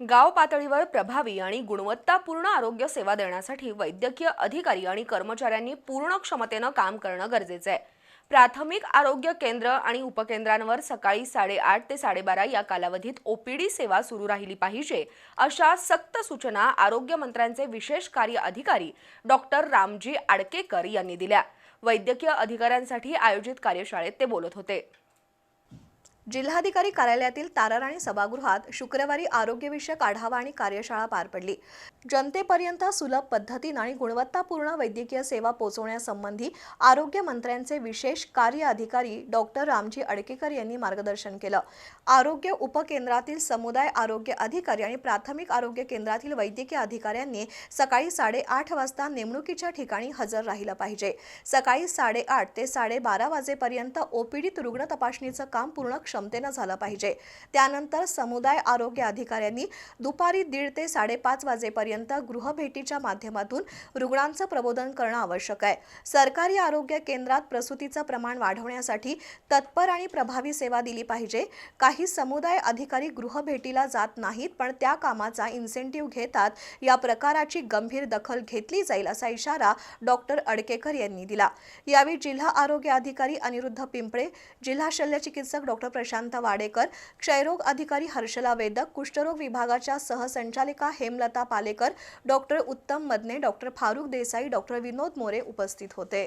गाव पातळीवर प्रभावी आणि गुणवत्तापूर्ण आरोग्य सेवा देण्यासाठी वैद्यकीय अधिकारी आणि कर्मचाऱ्यांनी पूर्ण क्षमतेनं काम करणं गरजेचं आहे. प्राथमिक आरोग्य केंद्र आणि उपकेंद्रांवर सकाळी साडेआठ ते साडेबारा या कालावधीत ओपीडी सेवा सुरू राहिली पाहिजे अशा सक्त सूचना आरोग्यमंत्र्यांचे विशेष कार्य अधिकारी डॉक्टर रामजी आडकेकर यांनी दिल्या. वैद्यकीय अधिकाऱ्यांसाठी आयोजित कार्यशाळेत ते बोलत होते. जिल्हाधिकारी कार्यालयातील ताराराणी सभागृहात शुक्रवारी आरोग्यविषयक आढावा आणि कार्यशाळा पार पडली. जनतेपर्यंत सुलभ पद्धतीनं आणि गुणवत्तापूर्ण वैद्यकीय सेवा पोहोचवण्यासंबंधी आरोग्य मंत्र्यांचे विशेष कार्य अधिकारी डॉक्टर रामजी अडकेकर यांनी मार्गदर्शन केलं. आरोग्य उपकेंद्रातील समुदाय आरोग्य अधिकारी आणि प्राथमिक आरोग्य केंद्रातील वैद्यकीय अधिकाऱ्यांनी सकाळी साडेआठ वाजता नेमणुकीच्या ठिकाणी हजर राहिलं पाहिजे. सकाळी साडेआठ ते साडेबारा वाजेपर्यंत ओपीडीत रुग्ण तपासणीचं काम पूर्ण क्षमतेनं झालं पाहिजे. त्यानंतर समुदाय आरोग्य अधिकाऱ्यांनी दुपारी दीड ते साडेपाच वाजेपर्यंत गृहभेटीच्या माध्यमातून रुग्णांचं प्रबोधन करणं आवश्यक आहे. सरकारी आरोग्य केंद्रात प्रसूतीचं प्रमाण वाढवण्यासाठी तत्पर आणि प्रभावी सेवा दिली पाहिजे. काही समुदाय अधिकारी गृहभेटीला जात नाहीत पण त्या कामाचा इन्सेंटिव्ह घेतात. या प्रकाराची गंभीर दखल घेतली जाईल असा इशारा डॉक्टर अडकेकर यांनी दिला. यावेळी जिल्हा आरोग्य अधिकारी अनिरुद्ध पिंपळे जिल्हा शल्यचिकित्सक डॉक्टर प्रशांत वाडेकर क्षयरोग अधिकारी हर्षला वेदक कुष्ठरोग विभागाच्या सहसंचालिका Hemlata Palekar doctor Uttam Madane doctor Farooq Desai doctor Vinod More उपस्थित होते.